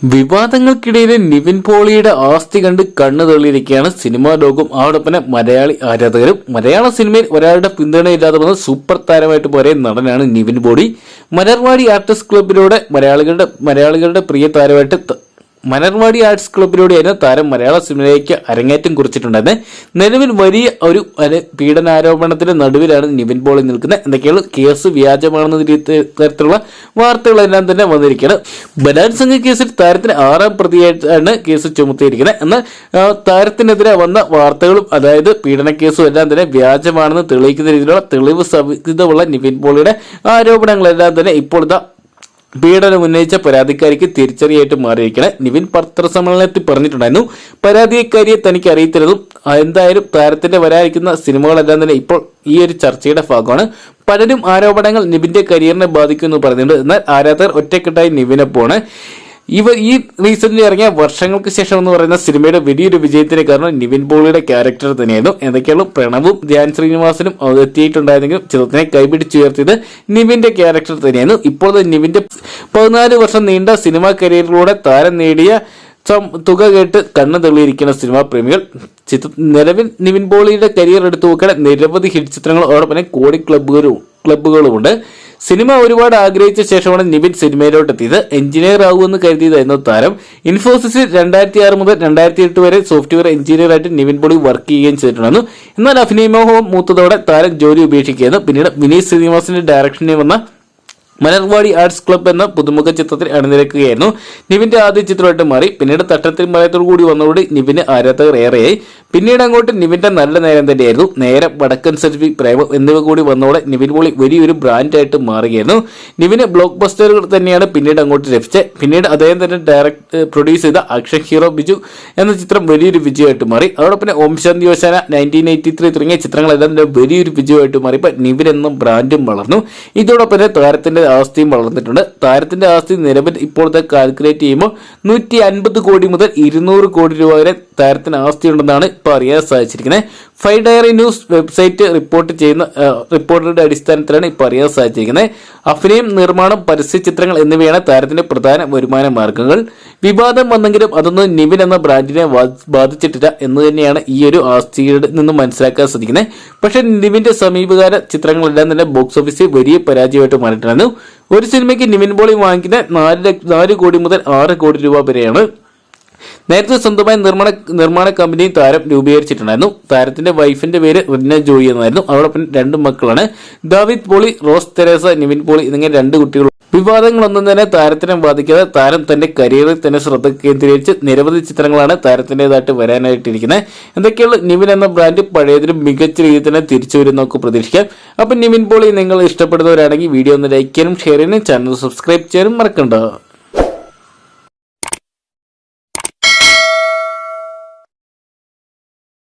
വിവാദങ്ങൾക്കിടയിൽ നിവിൻ പോളിയുടെ ആസ്തി കണ്ട് കണ്ണു തള്ളിയിരിക്കുകയാണ് സിനിമാ ലോകം. അതോടൊപ്പം തന്നെ മലയാളി ആരാധകരും മലയാള സിനിമയിൽ ഒരാളുടെ പിന്തുണയില്ലാതെ വന്ന സൂപ്പർ താരമായിട്ട് പോരെ നടനാണ് നിവിൻ പോളി. മലർവാടി ആർട്ടിസ്റ്റ് ക്ലബിലൂടെ മലയാളികളുടെ മലയാളികളുടെ പ്രിയ താരമായിട്ട് മലർവാടി ആർട്സ് ക്ലബിലൂടെയായിരുന്നു താരം മലയാള സിനിമയിലേക്ക് അരങ്ങേറ്റം കുറിച്ചിട്ടുണ്ടായിരുന്നത്. നിലവിൽ വലിയ ഒരു പീഡനാരോപണത്തിന് നടുവിലാണ് നിവിൻ പോളി നിൽക്കുന്നത്. എന്തൊക്കെയാണ് കേസ് വ്യാജമാണെന്ന രീതി- തരത്തിലുള്ള വാർത്തകളെല്ലാം തന്നെ വന്നിരിക്കുകയാണ്. ബലാത്സംഗ കേസിൽ താരത്തിന് ആറാം പ്രതിയായിട്ടാണ് കേസ് ചുമത്തിയിരിക്കുന്നത്. എന്നാൽ താരത്തിനെതിരെ വന്ന വാർത്തകളും അതായത് പീഡന കേസും എല്ലാം തന്നെ വ്യാജമാണെന്ന് തെളിയിക്കുന്ന രീതിയിലുള്ള തെളിവ് സഹിതമുള്ള നിവിൻ പോളിയുടെ ആരോപണങ്ങളെല്ലാം തന്നെ ഇപ്പോൾ ഇതാ പീഡനം ഉന്നയിച്ച പരാതിക്കാരിക്ക് തിരിച്ചറിയായിട്ട് മാറിയിരിക്കണേ. നിവിൻ പത്രസമ്മേളനത്തിൽ പറഞ്ഞിട്ടുണ്ടായിരുന്നു. പരാതിക്കാരിയെ തനിക്ക് അറിയത്തില്ലെന്നും എന്തായാലും താരത്തിന്റെ വരായിരിക്കുന്ന സിനിമകളെല്ലാം തന്നെ ഇപ്പോൾ ഈ ഒരു ചർച്ചയുടെ ഭാഗമാണ്. പലരും ആരോപണങ്ങൾ നിവിന്റെ കരിയറിനെ ബാധിക്കുമെന്ന് പറയുന്നുണ്ട് എന്നാൽ ആരാധകർ ഒറ്റക്കെട്ടായി നിവിനൊപ്പമാണ് ഇവ ഈ റീസെന്റ് ഇറങ്ങിയ വർഷങ്ങൾക്ക് ശേഷം എന്ന് പറയുന്ന സിനിമയുടെ വലിയൊരു വിജയത്തിന് കാരണം നിവിൻ പോളിയുടെ ക്യാരക്ടർ തന്നെയായിരുന്നു. എന്തൊക്കെയാണ് പ്രണവും ധ്യാൻ ശ്രീനിവാസനും എത്തിയിട്ടുണ്ടായിരുന്നെങ്കിലും ചിത്രത്തിനെ കൈപിടിച്ചുയർത്തിയത് നിവിന്റെ ക്യാരക്ടർ തന്നെയായിരുന്നു. ഇപ്പോൾ നിവിന്റെ പതിനാല് വർഷം നീണ്ട സിനിമാ കരിയറിലൂടെ താരം നേടിയ തുക കേട്ട് കണ്ണു തള്ളിയിരിക്കുന്ന സിനിമാ പ്രേമികൾ. ചിത്ര നിലവിൽ നിവിൻ പോളിയുടെ കരിയർ എടുത്തു നോക്കാൻ നിരവധി ഹിറ്റ് ചിത്രങ്ങൾ അതോടൊപ്പം തന്നെ കോടി ക്ലബ്ബുകളും ക്ലബ്ബുകളുമുണ്ട്. സിനിമ ഒരുപാട് ആഗ്രഹിച്ച ശേഷമാണ് നിബിൻ സിനിമയിലോട്ട് എത്തിയത് എഞ്ചിനീയർ ആകുമെന്ന് കരുതിയതായിരുന്നു താരം. ഇൻഫോസിസിൽ രണ്ടായിരത്തി ആറ് മുതൽ രണ്ടായിരത്തി എട്ട് വരെ സോഫ്റ്റ്വെയർ എഞ്ചിനീയർ ആയിട്ട് നിവിൻ പോളി വർക്ക് ചെയ്യുകയും ചെയ്തിട്ടുണ്ടായിരുന്നു. എന്നാൽ അഭിനയമോഹം മൂത്തതോടെ താരം ജോലി ഉപേക്ഷിക്കുകയായിരുന്നു പിന്നീട് വിനീത് ശ്രീനിവാസിന്റെ ഡയറക്ഷനിൽ വന്ന മലർവാടി ആർട്സ് ക്ലബ് എന്ന പുതുമുഖ ചിത്രത്തിൽ അണിനിരക്കുകയായിരുന്നു. നിവിന്റെ ആദ്യ ചിത്രമായിട്ട് മാറി. പിന്നീട് തട്ടത്തിൽ മലയത്തോടു കൂടി വന്നതോടെ നിവിന് ആരാധകർ ഏറെയായി. പിന്നീട് അങ്ങോട്ട് നിവിന്റെ നല്ല നേരം തന്നെയായിരുന്നു. നേരെ വടക്കൻ സെൽഫി പ്രേമം എന്നിവ കൂടി വന്നതോടെ നിവിൻ പോളി വലിയൊരു ബ്രാൻഡായിട്ട് മാറുകയായിരുന്നു. നിവിന് ബ്ലോക്ക് ബസ്റ്ററുകൾ തന്നെയാണ് പിന്നീട് അങ്ങോട്ട് ലഭിച്ചത്. പിന്നീട് അദ്ദേഹം തന്നെ ഡയറക്ട് പ്രൊഡ്യൂസ് ചെയ്ത ആക്ഷൻ ഹീറോ ബിജു എന്ന ചിത്രം വലിയൊരു വിജയമായിട്ട് മാറി. അതോടൊപ്പം Om Shanti Oshana nineteen eighty three തുടങ്ങിയ ചിത്രങ്ങളെല്ലാം വലിയൊരു വിജയമായിട്ട് മാറിയപ്പോൾ നിവിൻ എന്ന ബ്രാൻഡും വളർന്നു. ഇതോടൊപ്പം താരത്തിന്റെ ആസ്തിയും വളർന്നിട്ടുണ്ട്. താരത്തിന്റെ ആസ്തി നിലവിൽ ഇപ്പോഴത്തെ കാൽക്കുലേറ്റ് ചെയ്യുമ്പോൾ നൂറ്റി അൻപത് കോടി മുതൽ ഇരുന്നൂറ് കോടി രൂപ വരെ താരത്തിന് ആസ്തി ഉണ്ടെന്നാണ് ഇപ്പോൾ അറിയാൻ സാധിച്ചിരിക്കുന്നത്. Five diary news website report ചെയ്യുന്ന റിപ്പോർട്ടിന്റെ അടിസ്ഥാനത്തിലാണ് ഇപ്പോൾ അറിയാൻ സാധിച്ചിരിക്കുന്നത്. അഭിനയം നിർമ്മാണം പരസ്യ ചിത്രങ്ങൾ എന്നിവയാണ് താരത്തിന്റെ പ്രധാന വരുമാന മാർഗങ്ങൾ. വിവാദം വന്നെങ്കിലും അതൊന്നും നിവിൻ എന്ന ബ്രാൻഡിനെ ബാധിച്ചിട്ടില്ല എന്ന് തന്നെയാണ് ഈ ഒരു ആസ്തിയുടെ നിന്ന് മനസ്സിലാക്കാൻ സാധിക്കുന്നത്. പക്ഷേ നിവിന്റെ സമീപകാല ചിത്രങ്ങളെല്ലാം തന്നെ ബോക്സ് ഓഫീസിൽ വലിയ പരാജയമായിട്ട് മാറിയിട്ടുണ്ടായിരുന്നു. ഒരു സിനിമയ്ക്ക് നിവിൻ പോളി വാങ്ങിക്കുന്ന നാല് നാല് കോടി മുതൽ ആറ് കോടി രൂപ വരെയാണ് നേരത്തെ സ്വന്തമായി നിർമ്മാണ നിർമ്മാണ കമ്പനി താരം രൂപീകരിച്ചിട്ടുണ്ടായിരുന്നു. താരത്തിന്റെ വൈഫിന്റെ പേര് റിന്ന ജോയി എന്നായിരുന്നു. അവരോടൊപ്പം രണ്ട് മക്കളാണ്. ദാവിദ് പോളി റോസ് തെരേസ നിവിൻ പോളി എന്നിങ്ങനെ രണ്ട് കുട്ടികൾ വിവാദങ്ങളൊന്നും തന്നെ താരത്തിനെ ബാധിക്കാതെ താരം തന്റെ കരിയറിൽ തന്നെ ശ്രദ്ധ കേന്ദ്രീകരിച്ച് നിരവധി ചിത്രങ്ങളാണ് താരത്തിന്റെതായിട്ട് വരാനായിട്ടിരിക്കുന്നത്. എന്തൊക്കെയുള്ള നിവിൻ എന്ന ബ്രാൻഡ് പഴയതിലും മികച്ച രീതിയിൽ തന്നെ തിരിച്ചു വരും നമുക്ക് പ്രതീക്ഷിക്കാം. അപ്പം നിവിൻ പോളി നിങ്ങൾ ഇഷ്ടപ്പെടുന്നവരാണെങ്കിൽ വീഡിയോ ഒന്ന് ലൈക്ക് ചെയ്യാനും ഷെയർ ചെയ്യാനും ചാനൽ സബ്സ്ക്രൈബ് ചെയ്യാനും മറക്കണ്ട.